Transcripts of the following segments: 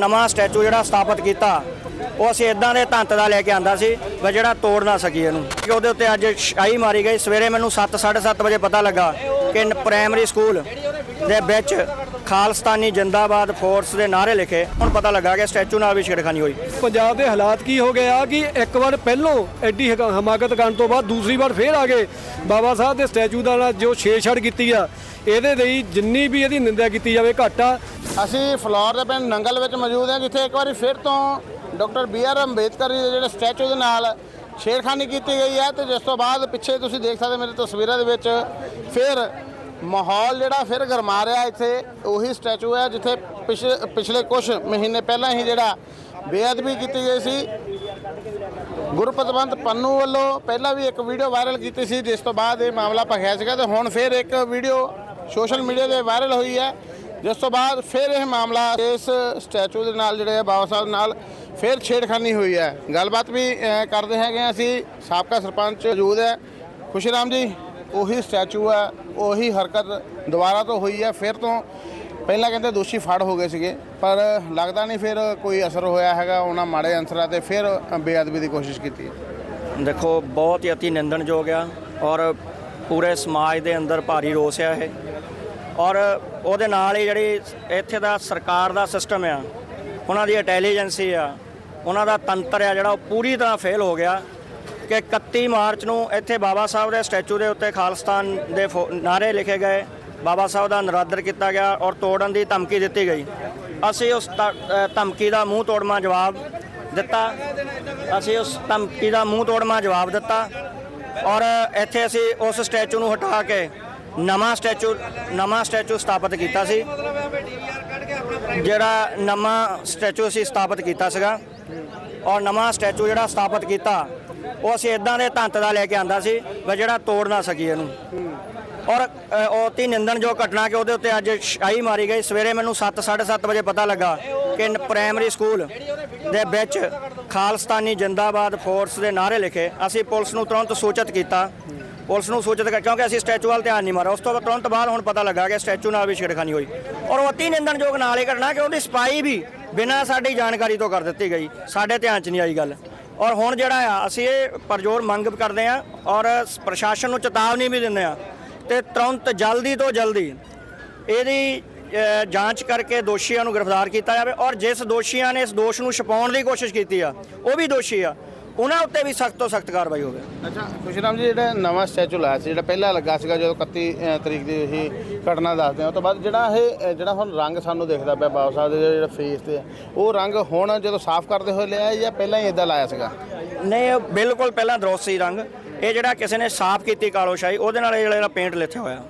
ਨਵਾਂ ਸਟੈਚੂ ਜਿਹੜਾ ਸਥਾਪਿਤ ਕੀਤਾ, ਉਹ ਅਸੀਂ ਇਦਾਂ ਦੇ ਧੰਤ ਦਾ ਲੈ ਕੇ ਆਂਦਾ ਸੀ ਵੀ ਜਿਹੜਾ ਤੋੜ ਨਾ ਸਕੀ ਇਹਨੂੰ। ਕਿ ਉਹਦੇ ਉੱਤੇ ਅੱਜ ਸ਼ਾਹੀ ਮਾਰੀ ਗਈ। ਸਵੇਰੇ ਮੈਨੂੰ 7:30 ਵਜੇ ਪਤਾ ਲੱਗਾ ਕਿ ਪ੍ਰਾਇਮਰੀ ਸਕੂਲ ਦੇ ਵਿੱਚ ਖਾਲਸਤਾਨੀ ਜਿੰਦਾਬਾਦ ਫੋਰਸ ਦੇ ਨਾਅਰੇ ਲਿਖੇ ਹੁਣ ਪਤਾ ਲੱਗਾ ਕਿ ਸਟੈਚੂ ਨਾਲ ਵੀ ਛੇੜਖਾਨੀ ਹੋਈ। ਪੰਜਾਬ ਦੇ ਹਾਲਾਤ ਕੀ ਹੋ ਗਏ ਆ ਕਿ ਇੱਕ ਵਾਰ ਪਹਿਲੋਂ ਐਡੀ ਹਮਾਕਤ ਕਰਨ ਤੋਂ ਬਾਅਦ ਦੂਸਰੀ ਵਾਰ ਫੇਰ ਆ ਗਏ। ਬਾਬਾ ਸਾਹਿਬ ਦੇ ਸਟੈਚੂ ਦਾ ਨਾਲ ਜੋ ਛੇੜਛਾੜ ਕੀਤੀ ਆ ਇਹਦੇ ਲਈ ਜਿੰਨੀ ਵੀ ਇਹਦੀ ਨਿੰਦਿਆ ਕੀਤੀ ਜਾਵੇ ਘੱਟ ਆ। ਅਸੀਂ ਫਲੋਰ ਦੇ ਪਿੰਡ ਨੰਗਲ ਵਿੱਚ ਮੌਜੂਦ ਹਾਂ ਜਿੱਥੇ ਇੱਕ ਵਾਰੀ ਫਿਰ ਤੋਂ doctor B R Ambedkar ji ਦੇ ਜਿਹੜੇ ਸਟੈਚੂ ਦੇ ਨਾਲ ਛੇੜਖਾਨੀ ਕੀਤੀ ਗਈ ਹੈ ਤੇ ਜਿਸ ਤੋਂ ਬਾਅਦ ਪਿੱਛੇ ਤੁਸੀਂ ਦੇਖ ਸਕਦੇ ਮੇਰੇ ਤਸਵੀਰਾਂ ਦੇ ਵਿੱਚ ਫਿਰ ਮਾਹੌਲ ਜਿਹੜਾ ਫਿਰ ਗਰਮਾ ਰਿਹਾ ਇੱਥੇ, ਉਹੀ ਸਟੈਚੂ ਹੈ ਜਿੱਥੇ ਪਿਛਲੇ ਪਿਛਲੇ ਕੁਝ ਮਹੀਨੇ ਪਹਿਲਾਂ ਹੀ ਜਿਹੜਾ ਬੇਅਦਬੀ ਕੀਤੀ ਗਈ ਸੀ। ਗੁਰਪਤਵੰਤ ਪੰਨੂ ਵੱਲੋਂ ਪਹਿਲਾਂ ਵੀ ਇੱਕ ਵੀਡੀਓ ਵਾਇਰਲ ਕੀਤੀ ਸੀ, ਜਿਸ ਤੋਂ ਬਾਅਦ ਇਹ ਮਾਮਲਾ ਭਖਿਆ ਸੀਗਾ ਤੇ ਹੁਣ ਫਿਰ ਇੱਕ ਵੀਡੀਓ ਸੋਸ਼ਲ ਮੀਡੀਆ ਤੇ ਵਾਇਰਲ ਹੋਈ ਹੈ। ਜਿਸ ਤੋਂ ਬਾਅਦ ਫਿਰ ਇਹ ਮਾਮਲਾ ਇਸ ਸਟੈਚੂ ਦੇ ਨਾਲ ਜਿਹੜੇ ਆ, ਬਾਬਾ ਸਾਹਿਬ ਨਾਲ ਫਿਰ ਛੇੜਖਾਨੀ ਹੋਈ ਹੈ। ਗੱਲਬਾਤ ਵੀ ਕਰਦੇ ਹੈਗੇ ਹਾਂ ਅਸੀਂ। ਸਾਬਕਾ ਸਰਪੰਚ ਮੌਜੂਦ ਹੈ। ਖੁਸ਼ੀਰਾਮ ਜੀ। ਉਹੀ ਸਟੈਚੂ ਹੈ ਉਹੀ ਹਰਕਤ ਦੁਬਾਰਾ ਤੋਂ ਹੋਈ ਹੈ ਫਿਰ ਤੋਂ ਪਹਿਲਾਂ ਕਹਿੰਦੇ ਦੋਸ਼ੀ ਫੜ ਹੋ ਗਏ ਸੀਗੇ, ਪਰ ਲੱਗਦਾ ਨਹੀਂ ਫਿਰ ਕੋਈ ਅਸਰ ਹੋਇਆ ਹੈਗਾ ਉਹਨਾਂ ਮਾੜੇ ਅੰਸਰਾਂ ਤੇ, ਫਿਰ ਬੇਅਦਬੀ ਦੀ ਕੋਸ਼ਿਸ਼ ਕੀਤੀ। ਦੇਖੋ, ਬਹੁਤ ਹੀ ਅਤੀ ਨਿੰਦਣਯੋਗ ਆ ਔਰ ਪੂਰੇ ਸਮਾਜ ਦੇ ਅੰਦਰ ਭਾਰੀ ਰੋਸ ਆ ਇਹ। ਔਰ ਉਹਦੇ ਨਾਲ ਹੀ ਜਿਹੜੀ ਇੱਥੇ ਦਾ ਸਰਕਾਰ ਦਾ ਸਿਸਟਮ ਆ, ਉਹਨਾਂ ਦੀ ਇੰਟੈਲੀਜੈਂਸੀ ਆ, ਉਹਨਾਂ ਦਾ ਤੰਤਰ ਆ ਜਿਹੜਾ ਉਹ ਪੂਰੀ ਤਰ੍ਹਾਂ ਫੇਲ ਹੋ ਗਿਆ। ਕਿ 31 ਮਾਰਚ ਨੂੰ ਇੱਥੇ ਬਾਬਾ ਸਾਹਿਬ ਦੇ ਸਟੈਚੂ ਦੇ ਉੱਤੇ ਖਾਲਿਸਤਾਨ ਦੇ ਫੋ- ਨਾਅਰੇ ਲਿਖੇ ਗਏ। ਬਾਬਾ ਸਾਹਿਬ ਦਾ ਨਰਾਦਰ ਕੀਤਾ ਗਿਆ ਔਰ ਤੋੜਨ ਦੀ ਧਮਕੀ ਦਿੱਤੀ ਗਈ। ਅਸੀਂ ਉਸ ਧਮਕੀ ਦਾ ਮੂੰਹ ਤੋੜਮਾ ਜਵਾਬ ਦਿੱਤਾ। ਅਸੀਂ ਉਸ ਧਮਕੀ ਦਾ ਮੂੰਹ ਤੋੜਮਾ ਜਵਾਬ ਦਿੱਤਾ ਔਰ ਇੱਥੇ ਅਸੀਂ ਉਸ ਸਟੈਚੂ ਨੂੰ ਹਟਾ ਕੇ ਨਵਾਂ ਸਟੈਚੂ ਨਵਾਂ ਸਟੈਚੂ ਸਥਾਪਿਤ ਕੀਤਾ ਸੀ। ਜਿਹੜਾ ਨਵਾਂ ਸਟੈਚੂ ਅਸੀਂ ਸਥਾਪਿਤ ਕੀਤਾ ਸੀਗਾ ਔਰ ਨਵਾਂ ਸਟੈਚੂ ਜਿਹੜਾ ਸਥਾਪਿਤ ਕੀਤਾ ਉਹ ਅਸੀਂ ਇਦਾਂ ਦੇ ਧੰਤ ਦਾ ਲੈ ਕੇ ਆਂਦਾ ਸੀ ਵੀ ਜਿਹੜਾ ਤੋੜ ਨਾ ਸਕੀ ਇਹਨੂੰ। ਔਰ ਅ, ਉਹ ਤੀ ਨਿੰਦਣਯੋਗ ਘਟਨਾ ਕਿ ਉਹਦੇ ਉੱਤੇ ਅੱਜ ਸ਼ਾਹੀ ਮਾਰੀ ਗਈ। ਸਵੇਰੇ ਮੈਨੂੰ 7:30 ਵਜੇ ਪਤਾ ਲੱਗਾ ਕਿ ਨ- ਪ੍ਰਾਇਮਰੀ ਸਕੂਲ ਦੇ ਵਿੱਚ ਖਾਲਸਤਾਨੀ ਜਿੰਦਾਬਾਦ ਫੋਰਸ ਦੇ ਨਾਅਰੇ ਲਿਖੇ। ਅਸੀਂ ਪੁਲਿਸ ਨੂੰ ਤੁਰੰਤ ਸੂਚਿਤ ਕੀਤਾ। ਪੁਲਿਸ ਨੂੰ ਸੂਚਿਤ ਕਰ ਕਿਉਂਕਿ ਅਸੀਂ ਸਟੈਚੂ ਵੱਲ ਧਿਆਨ ਨਹੀਂ ਮਾਰਿਆ। ਉਸ ਤੋਂ ਬਾਅਦ ਤੁਰੰਤ ਬਾਅਦ ਹੁਣ ਪਤਾ ਲੱਗਾ ਕਿ ਸਟੈਚੂ ਨਾਲ ਵੀ ਛੇੜਖਾਨੀ ਹੋਈ। ਔਰ ਉਹ ਅਤੀ ਨਿੰਦਣਯੋਗ ਨਾਲ ਇਹ ਘਟਨਾ ਕਿ ਉਹਦੀ ਸਪਾਈ ਵੀ ਬਿਨਾਂ ਸਾਡੀ ਜਾਣਕਾਰੀ ਤੋਂ ਕਰ ਦਿੱਤੀ ਗਈ। ਸਾਡੇ ਧਿਆਨ 'ਚ ਨਹੀਂ ਆਈ ਗੱਲ। ਔਰ ਹੁਣ ਜਿਹੜਾ ਆ, ਅਸੀਂ ਇਹ ਪਰਜੋਰ ਮੰਗ ਕਰਦੇ ਆ ਔਰ ਪ੍ਰਸ਼ਾਸਨ ਨੂੰ ਚੇਤਾਵਨੀ ਵੀ ਦਿੰਦੇ ਆ ਤੇ ਤੁਰੰਤ ਜਲਦੀ ਤੋਂ ਜਲਦੀ ਇਹਦੀ ਜਾਂਚ ਕਰਕੇ ਦੋਸ਼ੀਆਂ ਨੂੰ ਗ੍ਰਿਫਤਾਰ ਕੀਤਾ ਜਾਵੇ ਔਰ ਜਿਸ ਦੋਸ਼ੀਆਂ ਨੇ ਇਸ ਦੋਸ਼ ਨੂੰ ਛਪਾਉਣ ਦੀ ਕੋਸ਼ਿਸ਼ ਕੀਤੀ ਆ, ਉਹ ਵੀ ਦੋਸ਼ੀ ਆ। ਉਹਨਾਂ ਉੱਤੇ ਵੀ ਸਖਤ ਤੋਂ ਸਖਤ ਕਾਰਵਾਈ ਹੋਵੇ। ਅੱਛਾ ਖੁਸ਼ੀਰਾਮ ਜੀ ਜਿਹੜਾ ਨਵਾਂ ਸਟੈਚੂ ਲਾਇਆ ਸੀ ਜਿਹੜਾ ਪਹਿਲਾਂ ਲੱਗਾ ਸੀਗਾ ਜਦੋਂ 31 ਅ, ਤਰੀਕ ਦੀ ਇਹ ਘਟਨਾ ਦੱਸਦੇ ਆ ਉਹ ਤੋਂ ਬਾਅਦ ਜਿਹੜਾ ਇਹ ਜਿਹੜਾ ਹੁਣ ਰੰਗ ਸਾਨੂੰ ਦਿਖਦਾ ਪਿਆ ਬਾਬਾ ਸਾਹਿਬ ਦੇ ਜਿਹੜਾ ਫੇਸ ਤੇ ਉਹ ਰੰਗ ਹੁਣ ਜਦੋਂ ਸਾਫ਼ ਕਰਦੇ ਹੋਏ ਲਿਆ ਜਾਂ ਪਹਿਲਾਂ ਹੀ ਇਦਾਂ ਲਾਇਆ ਸੀਗਾ? ਨਹੀਂ ਇਹ ਬਿਲਕੁਲ ਪਹਿਲਾਂ ਦਰੋਸੀ ਰੰਗ। ਇਹ ਜਿਹੜਾ ਕਿਸੇ ਨੇ ਸਾਫ਼ ਕੀਤੀ ਕਾਲੋਸ਼ਾਹੀ ਉਹਦੇ ਨਾਲ ਇਹ ਜਿਹੜਾ ਪੇਂਟ ਲਿਥਿਆ ਹੋਇਆ।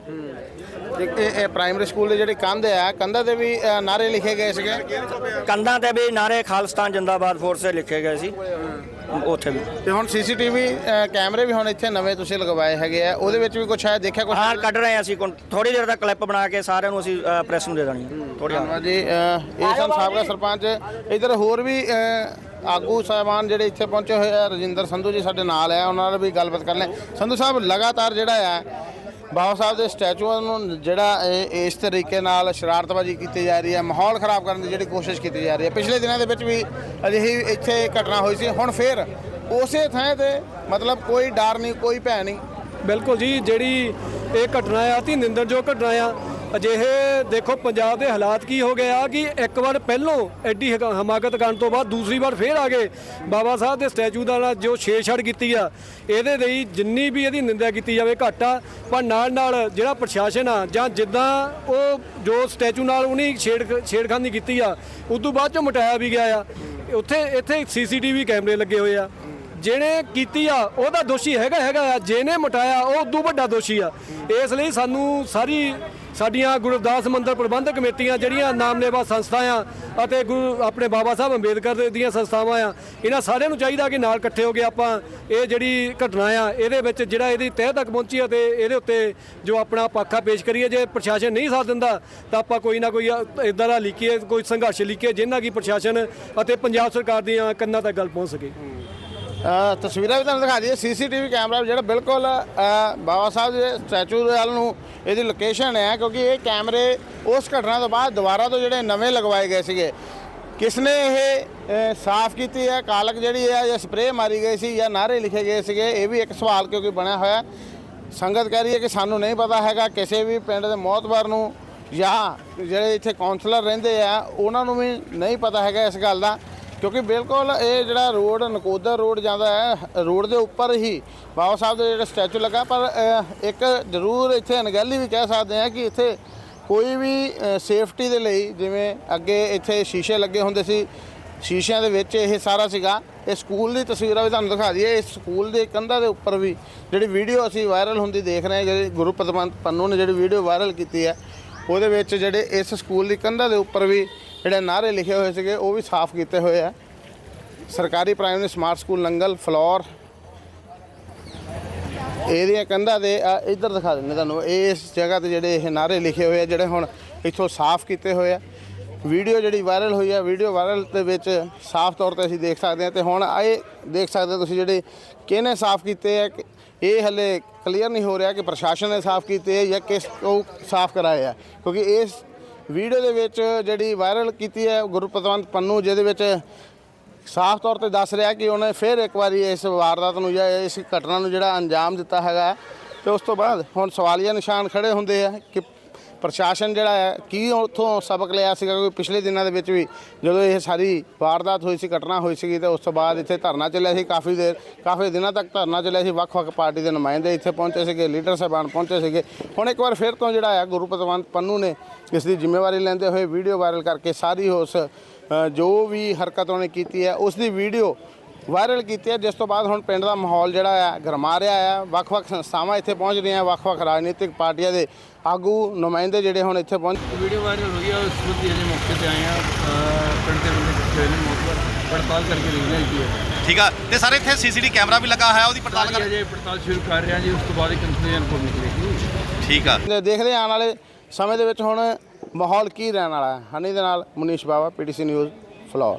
ਇਹ ਇਹ- ਪ੍ਰਾਇਮਰੀ ਸਕੂਲ ਦੇ ਜਿਹੜੇ ਕੰਧ ਆ ਕੰਧਾਂ ਤੇ ਵੀ ਅ, ਨਾਅਰੇ ਲਿਖੇ ਗਏ ਸੀਗੇ? ਕੰਧਾਂ ਤੇ ਵੀ ਨਾਰੇ ਖਾਲਿਸਤਾਨ ਜਿੰਦਾਬਾਦ ਫੋਰਸ ਦੇ ਲਿਖੇ ਗਏ ਸੀ। ਉੱਥੇ ਵੀ। ਤੇ ਹੁਣ ਸੀਸੀਟੀਵੀ ਕੈਮਰੇ ਵੀ ਹੁਣ ਇੱਥੇ ਨਵੇਂ ਤੁਸੀਂ ਲਗਵਾਏ ਹੈਗੇ ਆ। ਉਹਦੇ ਵਿੱਚ ਵੀ ਕੁਝ ਹੈ? ਦੇਖਿਆ ਕੁਝ ਹਾਂ ਕੱਢ ਰਹੇ ਹਾਂ ਅਸੀਂ ਥੋੜੀ ਦੇਰ ਤੱਕ ਕਲਿੱਪ ਬਣਾ ਕੇ ਸਾਰਿਆਂ ਨੂੰ ਅਸੀਂ ਪ੍ਰੈਸ ਨੂੰ ਦੇ ਦੇਣੀ ਹੈ ਥੋੜੀ ਧੰਨਵਾਦ ਜੀ। ਅਹ ਇਹ ਸਨ ਸਾਬਕਾ ਸਰਪੰਚ। ਇਧਰ ਹੋਰ ਵੀ ਆਗੂ ਸਾਹਿਬਾਨ ਜਿਹੜੇ ਇੱਥੇ ਪਹੁੰਚੇ ਹੋਏ ਆ ਰਜਿੰਦਰ ਸੰਧੂ ਜੀ ਸਾਡੇ ਨਾਲ ਆ ਉਹਨਾਂ ਨਾਲ ਵੀ ਗੱਲਬਾਤ ਕਰ ਲੈ। ਸੰਧੂ ਸਾਹਿਬ ਲਗਾਤਾਰ ਜਿਹੜਾ ਆ ਬਾਬਾ ਸਾਹਿਬ ਦੇ ਸਟੈਚੂਆਂ ਨੂੰ ਜਿਹੜਾ ਇਹ ਇਸ ਤਰੀਕੇ ਨਾਲ ਸ਼ਰਾਰਤਬਾਜ਼ੀ ਕੀਤੀ ਜਾ ਰਹੀ ਹੈ, ਮਾਹੌਲ ਖਰਾਬ ਕਰਨ ਦੀ ਜਿਹੜੀ ਕੋਸ਼ਿਸ਼ ਕੀਤੀ ਜਾ ਰਹੀ ਹੈ। ਪਿਛਲੇ ਦਿਨਾਂ ਦੇ ਵਿੱਚ ਵੀ ਅਜਿਹੀ ਇੱਥੇ ਘਟਨਾ ਹੋਈ ਸੀ, ਹੁਣ ਫੇਰ ਉਸੇ ਥਾਂ ਤੇ ਮਤਲਬ ਕੋਈ ਡਰ ਨਹੀਂ, ਕੋਈ ਭੈ ਨਹੀਂ। ਬਿਲਕੁਲ ਜੀ, ਜਿਹੜੀ ਇਹ ਘਟਨਾ ਆ, ਅਤੀ ਨਿੰਦਣਯੋਗ ਘਟਨਾ ਆ ਅਜਿਹੇ ਦੇਖੋ, ਪੰਜਾਬ ਦੇ ਹਾਲਾਤ ਕੀ ਹੋ ਗਏ ਆ ਕਿ ਇੱਕ ਵਾਰ ਪਹਿਲੋਂ ਐਡੀ ਹਕ- ਹਮਾਕਤ ਕਰਨ ਤੋਂ ਬਾਅਦ ਦੂਸਰੀ ਵਾਰ ਫੇਰ ਆ ਗਏ। ਬਾਬਾ ਸਾਹਿਬ ਦੇ ਸਟੈਚੂ ਦਾ ਜੋ ਛੇੜਛਾੜ ਕੀਤੀ ਆ, ਇਹਦੇ ਲਈ ਜਿੰਨੀ ਵੀ ਇਹਦੀ ਨਿੰਦਿਆ ਕੀਤੀ ਜਾਵੇ ਘੱਟ ਆ, ਪਰ ਨਾਲ ਨਾਲ ਜਿਹੜਾ ਪ੍ਰਸ਼ਾਸਨ ਆ, ਜਾਂ ਜਿੱਦਾਂ ਉਹ ਜੋ ਸਟੈਚੂ ਨਾਲ ਉਹਨੇ ਛੇੜ, ਛੇੜਖਾਨੀ ਕੀਤੀ ਆ ਉਸ ਤੋਂ ਬਾਅਦ ਚੋਂ ਮਟਾਇਆ ਵੀ ਗਿਆ ਆ। ਉੱਥੇ, ਇੱਥੇ ਸੀਸੀਟੀਵੀ ਕੈਮਰੇ ਲੱਗੇ ਹੋਏ ਆ। ਜਿਹਨੇ ਕੀਤੀ ਆ, ਉਹਦਾ ਦੋਸ਼ੀ ਹੈਗਾ ਹੈਗਾ ਆ। ਜਿਹਨੇ ਮਟਾਇਆ, ਉਹ ਉਦੋਂ ਵੱਡਾ ਦੋਸ਼ੀ ਆ। ਇਸ ਲਈ ਸਾਨੂੰ ਸਾਰੀ ਸਾਡੀਆਂ ਗੁਰਦਾਸ ਮੰਦਰ ਪ੍ਰਬੰਧਕ ਕਮੇਟੀਆਂ ਜਿਹੜੀਆਂ ਨਾਮਲੇਵਾ ਸੰਸਥਾ ਆ ਅਤੇ ਗੁਰੂ ਆਪਣੇ ਬਾਬਾ ਸਾਹਿਬ ਅੰਬੇਦਕਰ ਦੇ- ਦੀਆਂ ਸੰਸਥਾਵਾਂ ਆ, ਇਹਨਾਂ ਸਾਰਿਆਂ ਨੂੰ ਚਾਹੀਦਾ ਕਿ ਨਾਲ ਇਕੱਠੇ ਹੋ ਕੇ ਆਪਾਂ ਇਹ ਜਿਹੜੀ ਘਟਨਾ ਆ, ਇਹਦੇ ਵਿੱਚ ਜਿਹੜਾ ਇਹਦੀ ਤਹਿ ਤੱਕ ਪਹੁੰਚੀ ਅਤੇ ਇਹਦੇ ਉੱਤੇ ਜੋ ਆਪਣਾ ਪੱਖਾ ਪੇਸ਼ ਕਰੀਏ, ਜੇ ਪ੍ਰਸ਼ਾਸਨ ਨਹੀਂ ਸਾਥ ਦਿੰਦਾ ਤਾਂ ਆਪਾਂ ਕੋਈ ਨਾ ਕੋਈ ਇਦਾਂ ਦਾ ਲਿਖੀਏ ਕੋਈ ਸੰਘਰਸ਼ ਲਿਖੀਏ ਜਿੰਨਾ ਕਿ ਪ੍ਰਸ਼ਾਸਨ ਅਤੇ ਪੰਜਾਬ ਸਰਕਾਰ ਦੀਆਂ ਕੰਨਾਂ ਤੱਕ ਗੱਲ ਪਹੁੰਚ ਸਕੇ। ਅ, ਤਸਵੀਰਾਂ ਵੀ ਤੁਹਾਨੂੰ ਦਿਖਾ ਦਈਏ। ਸੀਸੀਟੀਵੀ ਕੈਮਰਾ ਜਿਹੜਾ ਬਿਲਕੁਲ ਅ, ਬਾਬਾ ਸਾਹਿਬ ਦੇ ਸਟੈਚੂ ਦੇ ਵੱਲ ਨੂੰ ਇਹਦੀ ਲੋਕੇਸ਼ਨ ਹੈ ਕਿਉਂਕਿ ਇਹ ਕੈਮਰੇ ਉਸ ਘਟਨਾ ਤੋਂ ਬਾਅਦ ਦੁਬਾਰਾ ਤੋਂ ਜਿਹੜੇ ਨਵੇਂ ਲਗਵਾਏ ਗਏ ਸੀਗੇ। ਕਿਸਨੇ ਇਹ ਅ, ਸਾਫ਼ ਕੀਤੀ ਹੈ? ਕਾਲਕ ਜਿਹੜੀ ਹੈ ਜਾਂ ਸਪਰੇਅ ਮਾਰੀ ਗਈ ਸੀ ਜਾਂ ਨਾਰੇ ਲਿਖੇ ਗਏ ਸੀਗੇ? ਇਹ ਵੀ ਇੱਕ ਸਵਾਲ ਕਿਉਂਕਿ ਬਣਿਆ ਹੋਇਆ ਹੈ। ਸੰਗਤ ਕਹਿ ਰਹੀ ਹੈ ਕਿ ਸਾਨੂੰ ਨਹੀਂ ਪਤਾ ਹੈਗਾ ਕਿਸੇ ਵੀ ਪਿੰਡ ਦੇ ਮੌਤਬਰ ਨੂੰ ਜਾਂ ਜਿਹੜੇ ਇੱਥੇ ਕਾਉਂਸਲਰ ਰਹਿੰਦੇ ਆ ਉਹਨਾਂ ਨੂੰ ਵੀ ਨਹੀਂ ਪਤਾ ਹੈਗਾ ਇਸ ਗੱਲ ਦਾ। ਕਿਉਂਕਿ ਬਿਲਕੁਲ ਇਹ ਜਿਹੜਾ ਰੋਡ, ਨਕੋਦਰ ਰੋਡ ਜਾਂਦਾ ਹੈ, ਰੋਡ ਦੇ ਉੱਪਰ ਹੀ ਬਾਬਾ ਸਾਹਿਬ ਦਾ ਜਿਹੜਾ ਸਟੈਚੂ ਲੱਗਾ, ਪਰ ਇੱਕ ਜ਼ਰੂਰ ਇੱਥੇ ਅਣਗਹਿਲੀ ਵੀ ਕਹਿ ਸਕਦੇ ਹਾਂ ਕਿ ਇੱਥੇ ਕੋਈ ਵੀ ਸੇਫਟੀ ਦੇ ਲਈ ਜਿਵੇਂ ਅੱਗੇ ਇੱਥੇ ਸ਼ੀਸ਼ੇ ਲੱਗੇ ਹੁੰਦੇ ਸੀ, ਸ਼ੀਸ਼ਿਆਂ ਦੇ ਵਿੱਚ ਇਹ ਸਾਰਾ ਸੀਗਾ। ਇਹ ਸਕੂਲ ਦੀ ਤਸਵੀਰਾਂ ਵੀ ਤੁਹਾਨੂੰ ਦਿਖਾ ਦਈਏ, ਇਸ ਸਕੂਲ ਦੇ ਕੰਧਾਂ ਦੇ ਉੱਪਰ ਵੀ ਜਿਹੜੀ ਵੀਡੀਓ ਅਸੀਂ ਵਾਇਰਲ ਹੁੰਦੀ ਦੇਖ ਰਹੇ ਹਾਂ, ਜਿਹੜੀ ਗੁਰੂ ਪਦਮੰਤ ਪੰਨੂ ਨੇ ਜਿਹੜੀ ਵੀਡੀਓ ਵਾਇਰਲ ਕੀਤੀ ਹੈ, ਉਹਦੇ ਵਿੱਚ ਜਿਹੜੇ ਇਸ ਸਕੂਲ ਦੀ ਕੰਧਾਂ ਦੇ ਉੱਪਰ ਵੀ ਜਿਹੜੇ ਨਾਅਰੇ ਲਿਖੇ ਹੋਏ ਸੀਗੇ ਉਹ ਵੀ ਸਾਫ਼ ਕੀਤੇ ਹੋਏ ਆ। ਸਰਕਾਰੀ primary smart school Nangal Phillaur. ਇਹਦੀਆਂ ਕੰਧਾਂ ਦੇ ਆ, ਇੱਧਰ ਦਿਖਾ ਦਿੰਦੇ ਤੁਹਾਨੂੰ। ਇਸ ਜਗ੍ਹਾ ਤੇ ਜਿਹੜੇ ਇਹ ਨਾਰੇ ਲਿਖੇ ਹੋਏ ਆ ਜਿਹੜੇ ਹੁਣ ਇੱਥੋਂ ਸਾਫ਼ ਕੀਤੇ ਹੋਏ ਆ। ਵੀਡੀਓ ਜਿਹੜੀ ਵਾਇਰਲ ਹੋਈ ਆ ਵੀਡੀਓ ਵਾਇਰਲ ਦੇ ਵਿੱਚ ਸਾਫ਼ ਤੌਰ ਤੇ ਅਸੀਂ ਦੇਖ ਸਕਦੇ ਹਾਂ ਤੇ ਹੁਣ ਇਹ ਦੇਖ ਸਕਦੇ ਹੋ ਤੁਸੀਂ ਜਿਹੜੇ ਕਿਹਨੇ ਸਾਫ਼ ਕੀਤੇ ਆ ਇਹ ਹਲੇ ਕਲੀਅਰ ਨਹੀਂ ਹੋ ਰਿਹਾ ਕਿ ਪ੍ਰਸ਼ਾਸਨ ਨੇ ਸਾਫ਼ ਕੀਤੇ ਆ ਜਾਂ ਕਿਸ ਉਹ ਸਾਫ਼ ਕਰਾਏ ਆ। ਕਿਉਂਕਿ ਇਸ ਵੀਡੀਓ ਦੇ ਵਿੱਚ ਜਿਹੜੀ ਵਾਇਰਲ ਕੀਤੀ ਹੈ ਗੁਰਪਤਵੰਤ ਪੰਨੂ, ਜਿਹਦੇ ਵਿੱਚ ਸਾਫ਼ ਤੌਰ ਤੇ ਦੱਸ ਰਿਹਾ ਕਿ ਉਹਨੇ ਫਿਰ ਇੱਕ ਵਾਰੀ ਇਸ ਵਾਰਦਾਤ ਨੂੰ ਜਾਂ ਇਸ ਘਟਨਾ ਨੂੰ ਜਿਹੜਾ ਅੰਜਾਮ ਦਿੱਤਾ ਹੈਗਾ ਤੇ ਉਸ ਤੋਂ ਬਾਅਦ ਹੁਣ ਸਵਾਲੀਆ ਨਿਸ਼ਾਨ ਖੜੇ ਹੁੰਦੇ ਆ ਕਿ ਪ੍ਰਸ਼ਾਸਨ ਜਿਹੜਾ ਹੈ, ਕੀ ਉੱਥੋਂ ਸਬਕ ਲਿਆ ਸੀਗਾ? ਕਿਉਂਕਿ ਪਿਛਲੇ ਦਿਨਾਂ ਦੇ ਵਿੱਚ ਵੀ ਜਦੋਂ ਇਹ ਸਾਰੀ ਵਾਰਦਾਤ ਹੋਈ ਸੀ, ਘਟਨਾ ਹੋਈ ਸੀਗੀ, ਤੇ ਉਸ ਤੋਂ ਬਾਅਦ ਇੱਥੇ ਧਰਨਾ ਚੱਲਿਆ ਸੀ। ਕਾਫੀ ਦੇਰ, ਕਾਫੀ ਦਿਨਾਂ ਤੱਕ ਧਰਨਾ ਚੱਲਿਆ ਸੀ। ਵੱਖ-ਵੱਖ ਪਾਰਟੀ ਦੇ ਨੁਮਾਇੰਦੇ ਇੱਥੇ ਪਹੁੰਚੇ ਸੀਗੇ, ਲੀਡਰ ਸਾਹਿਬਾਨ ਪਹੁੰਚੇ ਸੀਗੇ। ਹੁਣ ਇੱਕ ਵਾਰ ਫਿਰ ਤੋਂ ਜਿਹੜਾ ਹੈ, ਗੁਰੂ ਪਤਵੰਤ ਪੰਨੂ ਨੇ ਇਸ ਦੀ ਜ਼ਿੰਮੇਵਾਰੀ ਲੈਂਦੇ ਹੋਏ ਵੀਡੀਓ ਵਾਇਰਲ ਕਰਕੇ ਸਾਰੀ ਉਸ ਜੋ ਵੀ ਹਰਕਤ ਉਹਨੇ ਕੀਤੀ ਹੈ, ਉਸ ਦੀ ਵੀਡੀਓ ਵਾਇਰਲ ਕੀਤੀ ਹੈ ਜਿਸ ਤੋਂ ਬਾਅਦ ਹੁਣ ਪਿੰਡ ਦਾ ਮਾਹੌਲ ਜਿਹੜਾ ਹੈ ਗਰਮਾ ਰਿਹਾ ਹੈ ਵੱਖ-ਵੱਖ ਸੰਸਥਾਵਾਂ ਇੱਥੇ ਪਹੁੰਚ ਰਹੀਆਂ ਵੱਖ-ਵੱਖ ਰਾਜਨੀਤਿਕ ਪਾਰਟੀਆਂ ਦੇ ਆਗੂ ਨੁਮਾਇੰਦੇ ਜਿਹੜੇ ਹੁਣ ਇੱਥੇ ਪਹੁੰਚ ਵੀਡੀਓ ਵਾਇਰਲ ਹੋ ਗਿਆ ਉਸ ਸੰਬੰਧੀ ਅਜੇ ਮੌਕੇ ਤੇ ਆਏ ਆ। ਪਿੰਡ ਦੇ ਬੰਦੇ ਨੇ ਮੌਕੇ ਪੜਤਾਲ ਕਰਕੇ ਦੇਖਦੇ ਹਾਂ ਕੀ ਹੈ ਠੀਕ ਆ ਤੇ ਸਾਰੇ ਇੱਥੇ ਸੀਸੀਟੀ ਕੈਮਰਾ ਵੀ ਲੱਗਾ ਹੋਇਆ ਉਹਦੀ ਪੜਤਾਲ ਕਰ ਅਜੇ ਪੜਤਾਲ ਸ਼ੁਰੂ ਕਰ ਰਹੇ ਹਾਂ ਜੀ ਉਸ ਤੋਂ ਬਾਅਦ ਹੀ ਕੰਕਲੂਜਨ ਕੋਲ ਨਿਕਲੇਗੀ। ਠੀਕ ਆ। ਦੇਖਦੇ ਹਾਂ ਆਉਣ ਵਾਲੇ ਸਮੇਂ ਦੇ ਵਿੱਚ ਹੁਣ ਮਾਹੌਲ ਕੀ ਰਹਿਣ ਵਾਲਾ ਹੈ। ਹਨੀ ਦੇ ਨਾਲ Manish Bawa PTC news floor